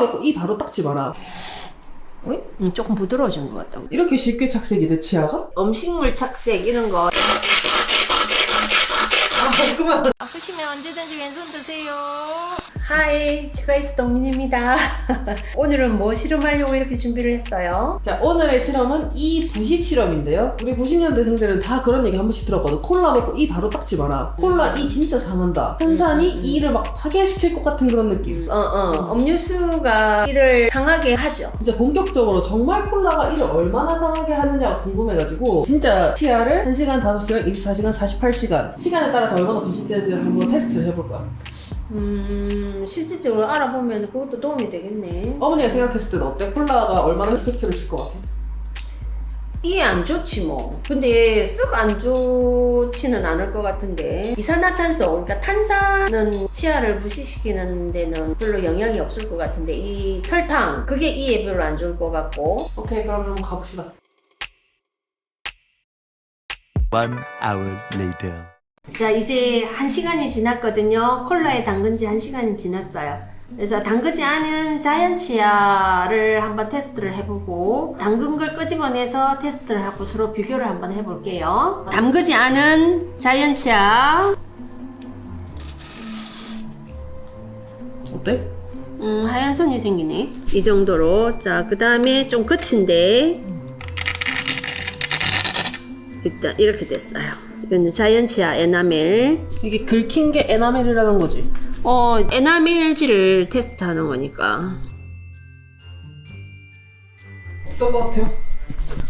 먹고 이 바로 닦지 마라. 어이? 음, 조금 부드러워진 것 같다고. 이렇게 쉽게 착색이 돼 치아가? 음식물 착색 이런 거 아 그만. 아프시면 언제든지 왼손 드세요. 하이, 치과이스 동민입니다. 오늘은 뭐 실험하려고 이렇게 준비를 했어요? 자 오늘의 실험은 이 부식 실험인데요. 우리 90년대 생들은 다 그런 얘기 한 번씩 들었거든. 콜라 먹고 이 바로 닦지 마라. 콜라 이 진짜 상한다. 탄산이 이를 막 파괴시킬 것 같은 그런 느낌. 어, 어. 음료수가 이를 상하게 하죠. 진짜 본격적으로 정말 콜라가 이를 얼마나 상하게 하느냐가 궁금해가지고 진짜 치아를 1시간, 5시간, 24시간, 48시간 시간에 따라서 얼마나 부식되는지를 한번 테스트를 해볼 거야. 음, 실질적으로 알아보면 그것도 도움이 되겠네. 어머니가 생각했을 때는 어때? 콜라가 얼마나 이펙트를 줄 것 같아? 이게 안 좋지 뭐. 근데 쓱 안 좋지는 않을 것 같은데 이산화탄소, 그러니까 탄산은 치아를 부식시키는 데는 별로 영향이 없을 것 같은데 이 설탕, 그게 이에 별로 안 좋을 것 같고 오케이 그럼 한번 가봅시다. One hour later. 자 이제 한 시간이 지났거든요. 콜라에 담근 지 한 시간이 지났어요. 그래서 담그지 않은 자연 치아를 한번 테스트를 해보고 담근 걸 끄집어내서 테스트를 하고 서로 비교를 한번 해볼게요. 담그지 않은 자연 치아, 어때? 음, 하얀 선이 생기네. 이 정도로. 자, 그 다음에 좀 끝인데. 일단 이렇게 됐어요. 이거는 자연 치아 에나멜. 이게 긁힌 게 에나멜이라는 거지. 어, 에나멜질을 테스트하는 거니까. 어떤 것 같아요?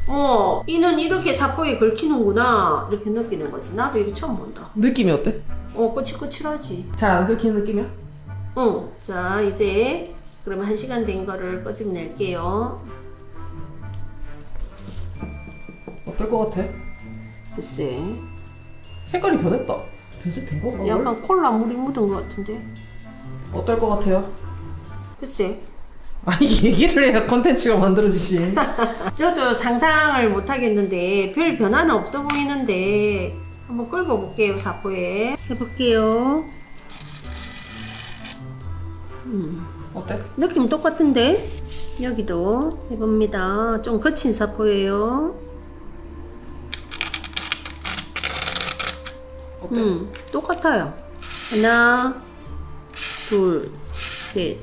어, 이는 이렇게 사포에 긁히는구나. 이렇게 느끼는 거지. 나도 이거 처음 본다. 느낌이 어때? 어, 꼬치꼬치하지. 잘 안 긁히는 느낌이야? 어, 자, 이제 그러면 한 시간 된 거를 꺼집낼게요. 어떨 것 같아? 글쎄. 색깔이 변했다. 대체 된 건가? 원래? 약간 콜라 물이 묻은 것 같은데. 어떨 것 같아요? 글쎄. 아니 얘기를 해야 컨텐츠가 만들어지지. 저도 상상을 못 하겠는데 별 변화는 없어 보이는데 한번 끌고 볼게요 사포에 해볼게요 어때? 느낌 똑같은데 여기도 해봅니다 좀 거친 사포예요 어때? 음 똑같아요 하나 둘 셋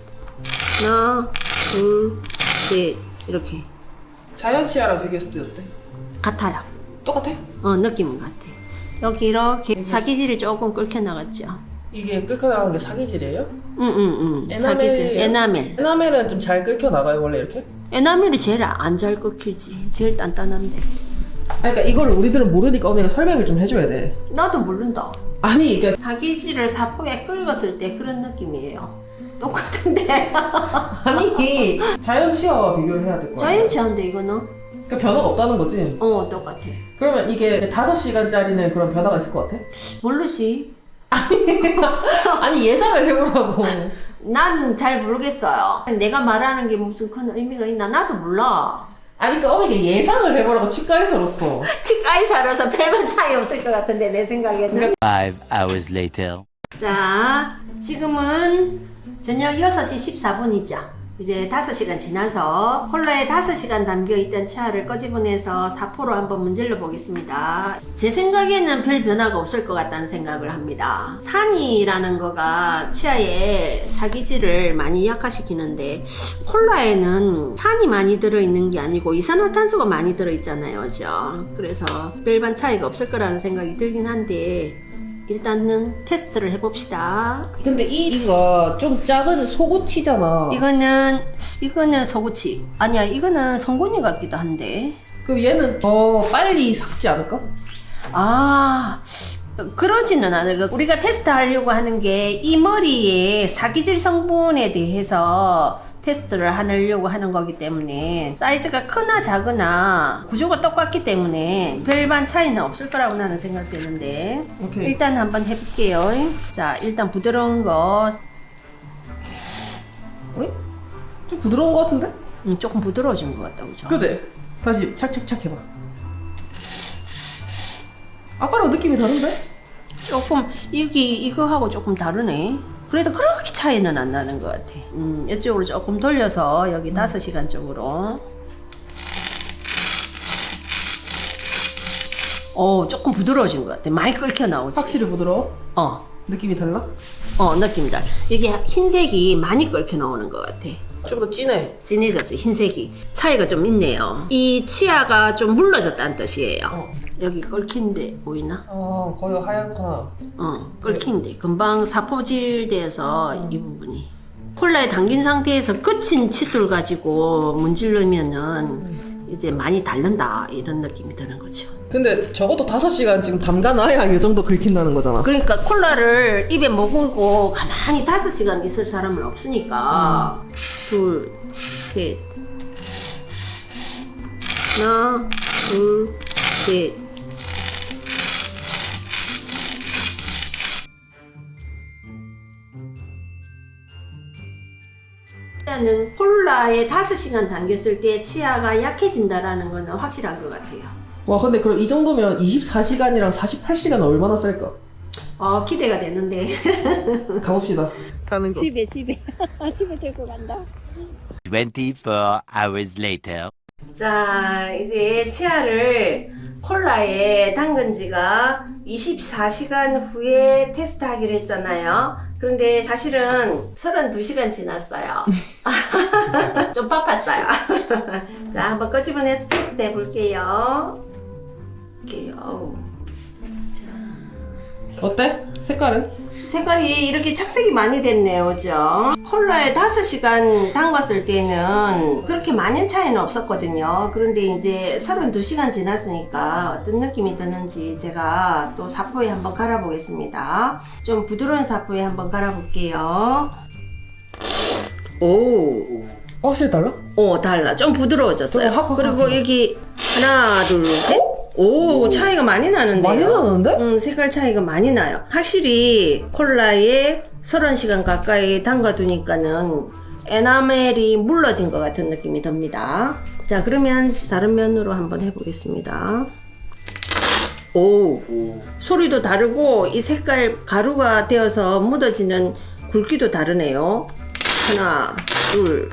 하나 둘 셋 이렇게 자연 치아랑 비교했을 때 어때? 같아요 똑같아? 어 느낌은 같아 여기 이렇게 사기질이 조금 끓여 나갔죠 이게 끓여 나가는 게 사기질이에요? 응 응응 에나멜이에요? 사기질 에나멜 에나멜은 좀 잘 끓여 나가요 원래 이렇게? 에나멜이 제일 안 잘 끓이지 제일 단단한데 아, 그러니까 이걸 우리들은 모르니까 어머니가 설명을 좀 해줘야 돼. 나도 모른다 아니 그러니까 사기질을 사포에 끓였을 때 그런 느낌이에요 똑같은데 아니 자연 치아와 비교를 해야 될 거야. 자연치한데 이거는 그러니까 변화가 없다는 거지. 어 똑같아 그러면 이게 5시간짜리는 그런 변화가 있을 것 같아? 모르지 아니 예상을 해보라고. 난 잘 모르겠어요 내가 말하는 게 무슨 큰 의미가 있나 나도 몰라 아니 그러니까 어머니가 예상을 해보라고 치과에서로서. 치과에 살아서 별반 차이 없을 것 같은데 내 생각에는 Five hours later. 자, 지금은 저녁 6시 14분이죠. 이제 5시간 지나서 콜라에 5시간 담겨있던 치아를 꺼집어내서 사포로 한번 문질러 보겠습니다. 제 생각에는 별 변화가 없을 것 같다는 생각을 합니다. 산이라는 거가 치아에 사기질을 많이 약화시키는데 콜라에는 산이 많이 들어있는 게 아니고 이산화탄소가 많이 들어있잖아요. 그죠? 그래서 별반 차이가 없을 거라는 생각이 들긴 한데 일단은 테스트를 해봅시다. 근데 이 이가 좀 작은 속옷티잖아. 이거는 이거는 소구치 아니야 이거는 송곳니 같기도 한데 그럼 얘는 더 빨리 삭지 않을까? 아 그러지는 않을 거 우리가 테스트하려고 하는 게 이 머리의 사기질 성분에 대해서 테스트를 하려고 하는 거기 때문에 사이즈가 크나 작으나 구조가 똑같기 때문에 별반 차이는 없을 거라고 나는 생각되는데 오케이. 일단 한번 해볼게요 자 일단 부드러운 거 어이? 좀 부드러운 것 같은데? 음, 조금 부드러워진 것 같다 그죠? 그지? 다시 착착착 해봐. 아까랑 느낌이 다른데? 조금 여기 이거하고 조금 다르네. 그래도 그렇게 차이는 안 나는 것 같아. 음, 이쪽으로 조금 돌려서 여기 다섯 시간 쪽으로. 어, 조금 부드러워진 것 같아. 많이 끓겨 나오지. 확실히 부드러워? 어, 느낌이 달라? 어, 느낌이다. 이게 흰색이 많이 끓겨 나오는 것 같아. 좀 더 진해. 진해졌지, 흰색이. 차이가 좀 있네요. 이 치아가 좀 물러졌다는 뜻이에요. 어. 여기 끓긴데 보이나? 아, 거기가 하얗구나. 어, 끓긴데 금방 사포질돼서 이 부분이 콜라에 담긴 상태에서 끝인 칫솔 가지고 문지르면은 이제 많이 닳는다 이런 느낌이 드는 거죠. 근데 적어도 5시간 지금 담가놔야 이 정도 긁힌다는 거잖아. 그러니까 콜라를 입에 머금고 가만히 다섯 시간 있을 사람은 없으니까 둘, 셋, 하나, 둘, 셋. 일단은 콜라에 다섯 시간 담겼을 때 치아가 약해진다라는 거는 확실한 것 같아요. 와, 근데 그럼 이 정도면 24시간이랑 48시간 얼마나 쌀까? 어 기대가 되는데 가봅시다. 가는 거. 집에 집에 집에 들고 간다. 24 hours later. 자, 이제 치아를 콜라에 담근 지가 24시간 후에 테스트하기로 했잖아요. 그런데 사실은 32시간 지났어요. 좀 바빴어요. 자, 한번 끄집어내서 테스트 해볼게요. 이렇게요. 어때? 색깔은? 색깔이 이렇게 착색이 많이 됐네요, 그죠? 콜라에 5시간 담갔을 때는 그렇게 많은 차이는 없었거든요. 그런데 이제 32시간 지났으니까 어떤 느낌이 드는지 제가 또 사포에 한번 갈아 보겠습니다. 좀 부드러운 사포에 한번 갈아 볼게요. 오, 확실히 달라? 오, 달라. 좀 부드러워졌어요. 그리고 확. 여기 하나, 둘, 셋. 오, 차이가 많이 나는데요. 많이 나는데? 음, 색깔 차이가 많이 나요. 확실히 콜라에 30시간 가까이 담가두니까는 에나멜이 물러진 것 같은 느낌이 듭니다. 자, 그러면 다른 면으로 한번 해보겠습니다. 오, 소리도 다르고 이 색깔 가루가 되어서 묻어지는 굵기도 다르네요. 하나, 둘,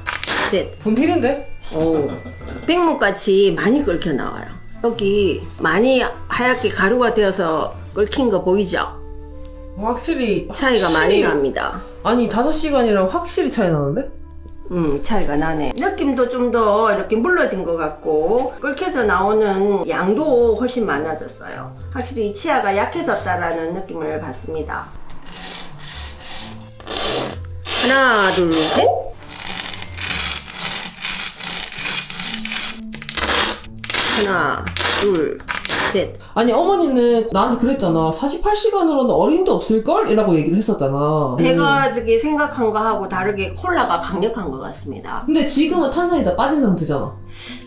셋. 분필인데? 오, 백목같이 많이 끓여 나와요. 여기 많이 하얗게 가루가 되어서 끓인 거 보이죠? 확실히 차이가 많이 확실히- 납니다. 아니 5시간이랑 확실히 차이 나는데? 음, 차이가 나네. 느낌도 좀 더 이렇게 물러진 것 같고, 끓여서 나오는 양도 훨씬 많아졌어요. 확실히 이 치아가 약해졌다라는 느낌을 받습니다. 하나, 둘, 셋. 하나, 둘, 셋. 아니 어머니는 나한테 그랬잖아 48시간으로는 어림도 없을걸? 이라고 얘기를 했었잖아 제가 저기 생각한 거하고 다르게 콜라가 강력한 것 같습니다. 근데 지금은 탄산이 다 빠진 상태잖아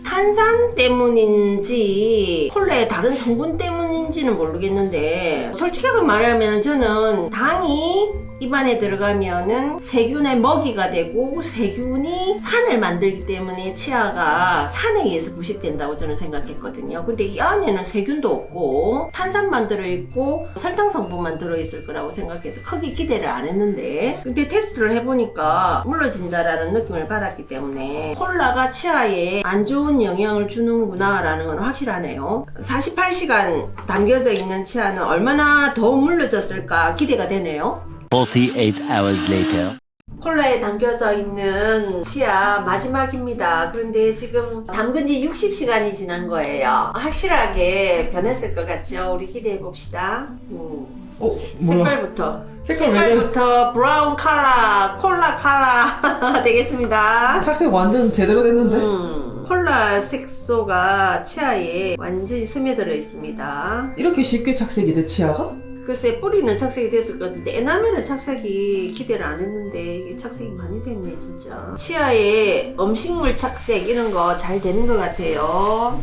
탄산 때문인지 콜라의 다른 성분 때문인지는 모르겠는데 솔직하게 말하면 저는 당이 입안에 들어가면은 세균의 먹이가 되고 세균이 산을 만들기 때문에 치아가 산에 의해서 부식된다고 저는 생각했거든요. 근데 이 안에는 세균도 없고 탄산만 들어있고 설탕 성분만 들어있을 거라고 생각해서 크게 기대를 안 했는데 근데 테스트를 해보니까 물러진다라는 느낌을 받았기 때문에 콜라가 치아에 안 좋은 영향을 주는구나 라는 건 확실하네요 48시간 담겨져 있는 치아는 얼마나 더 물러졌을까 기대가 되네요 48 hours later. 콜라에 담겨져 있는 치아 마지막입니다. 그런데 지금 담근 지 60시간이 지난 거예요. 확실하게 변했을 것 같죠? 우리 기대해 봅시다. 음. 어? 뭐야? 색깔부터. 색깔 왜 저래? 색깔부터 브라운 컬러, 콜라 컬러 되겠습니다. 착색 완전 제대로 됐는데? 음, 콜라 색소가 치아에 완전히 스며들어 있습니다. 이렇게 쉽게 착색이 돼 치아가? 글쎄 뿌리는 착색이 됐을 건데 에나멜은 착색이 기대를 안 했는데 착색이 많이 됐네 진짜. 치아에 음식물 착색 이런 거 잘 되는 것 같아요.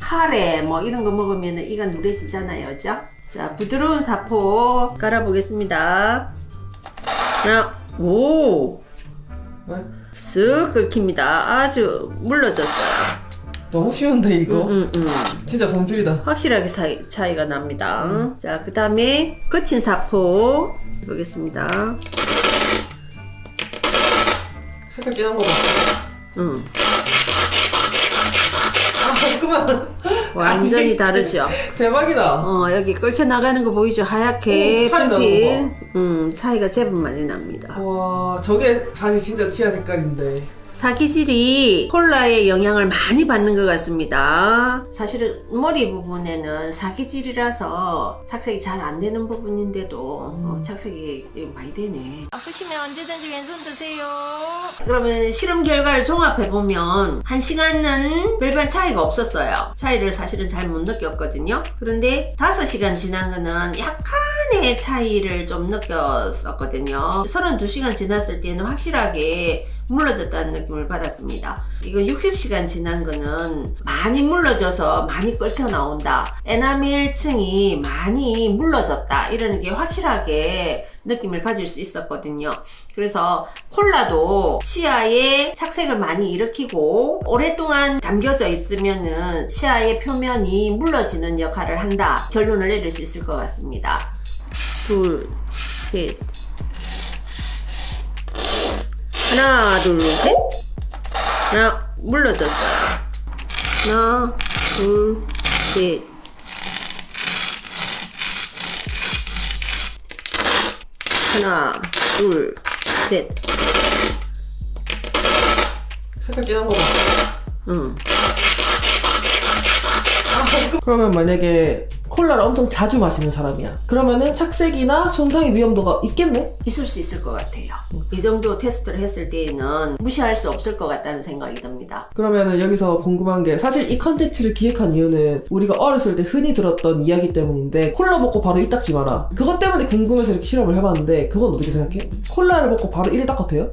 카레 뭐 이런 거 먹으면 이가 누래지잖아요 그죠? 자 부드러운 사포 깔아보겠습니다. 하나 오쓱 왜? 끓힙니다. 아주 물러졌어요 너무 쉬운데 이거? 음, 음. 진짜 분필이다 확실하게 차이, 차이가 납니다. 자, 그 다음에 거친 사포 보겠습니다. 색깔 진한 거 봐. 음, 아, 그만. 완전히 다르죠. 대박이다. 어, 여기 끓여 나가는 거 보이죠? 하얗게 오, 차이 나는 핑핑. 음, 차이가 제법 많이 납니다. 와, 저게 사실 진짜 치아 색깔인데. 사기질이 콜라의 영향을 많이 받는 것 같습니다. 사실은 머리 부분에는 사기질이라서 착색이 잘 안 되는 부분인데도 어, 착색이 많이 되네. 아프시면 언제든지 왼손 드세요. 그러면 실험 결과를 종합해 보면 한 시간은 별반 차이가 없었어요. 차이를 사실은 잘 못 느꼈거든요. 그런데 다섯 시간 지난 거는 약간 의 차이를 좀 느꼈었거든요. 32시간 지났을 때는 확실하게 물러졌다는 느낌을 받았습니다. 이건 60시간 지난 거는 많이 물러져서 많이 끓여 나온다. 에나멜층이 많이 물러졌다. 이러는 게 확실하게 느낌을 가질 수 있었거든요. 그래서 콜라도 치아에 착색을 많이 일으키고 오랫동안 담겨져 있으면은 치아의 표면이 물러지는 역할을 한다. 결론을 내릴 수 있을 것 같습니다. 둘, 셋, 하나, 둘, 셋. 하나, 물러졌어요. 하나, 둘, 셋. 하나, 둘, 셋. 색깔 진한 거 봐. 응. 그러면 만약에 콜라를 엄청 자주 마시는 사람이야. 그러면은 착색이나 손상의 위험도가 있겠네? 있을 수 있을 것 같아요. 이 정도 테스트를 했을 때에는 무시할 수 없을 것 같다는 생각이 듭니다. 그러면은 여기서 궁금한 게 사실 이 컨텐츠를 기획한 이유는 우리가 어렸을 때 흔히 들었던 이야기 때문인데 콜라 먹고 바로 이 닦지 마라. 그것 때문에 궁금해서 이렇게 실험을 해봤는데 그건 어떻게 생각해? 콜라를 먹고 바로 이를 닦아도 돼요?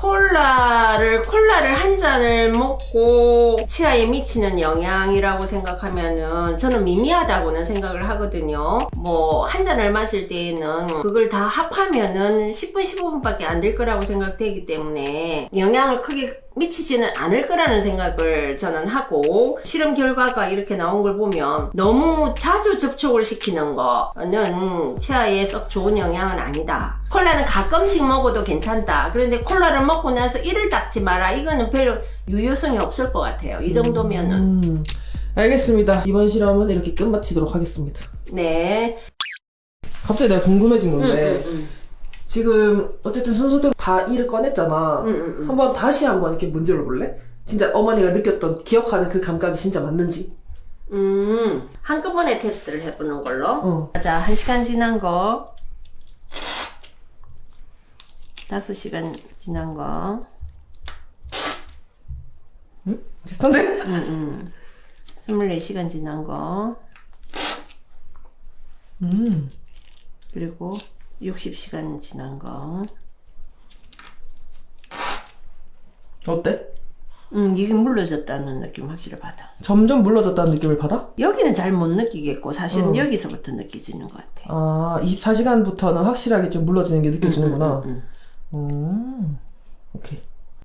콜라를 콜라를 한 잔을 먹고 치아에 미치는 영향이라고 생각하면은 저는 미미하다고는 생각을 하거든요. 뭐 한 잔을 마실 때에는 그걸 다 합하면은 10분 15분밖에 안 될 거라고 생각되기 때문에 영향을 크게 미치지는 않을 거라는 생각을 저는 하고 실험 결과가 이렇게 나온 걸 보면 너무 자주 접촉을 시키는 거는 치아에 썩 좋은 영향은 아니다. 콜라는 가끔씩 먹어도 괜찮다. 그런데 콜라를 먹고 나서 이를 닦지 마라. 이거는 별로 유효성이 없을 것 같아요. 이 정도면은. 음, 알겠습니다. 이번 실험은 이렇게 끝마치도록 하겠습니다. 네. 갑자기 내가 궁금해진 건데 음, 지금 어쨌든 순서대로 다 이를 꺼냈잖아. 음, 음, 음. 한번 다시 한번 이렇게 문제를 볼래? 진짜 어머니가 느꼈던 기억하는 그 감각이 진짜 맞는지. 음, 한꺼번에 테스트를 해보는 걸로. 어. 자, 한 시간 지난 거. 다섯 시간 지난 거. 비슷한데? 음, 음. 24시간 지난 거. 음. 그리고 60시간 지난 거. 어때? 음, 이게 물러졌다는 느낌 확실히 받아. 점점 물러졌다는 느낌을 받아? 여기는 잘 못 느끼겠고, 사실은 어. 여기서부터 느껴지는 것 같아. 아, 24시간부터는 확실하게 좀 물러지는 게 느껴지는구나. 음, 음, 음. 음. 오케이.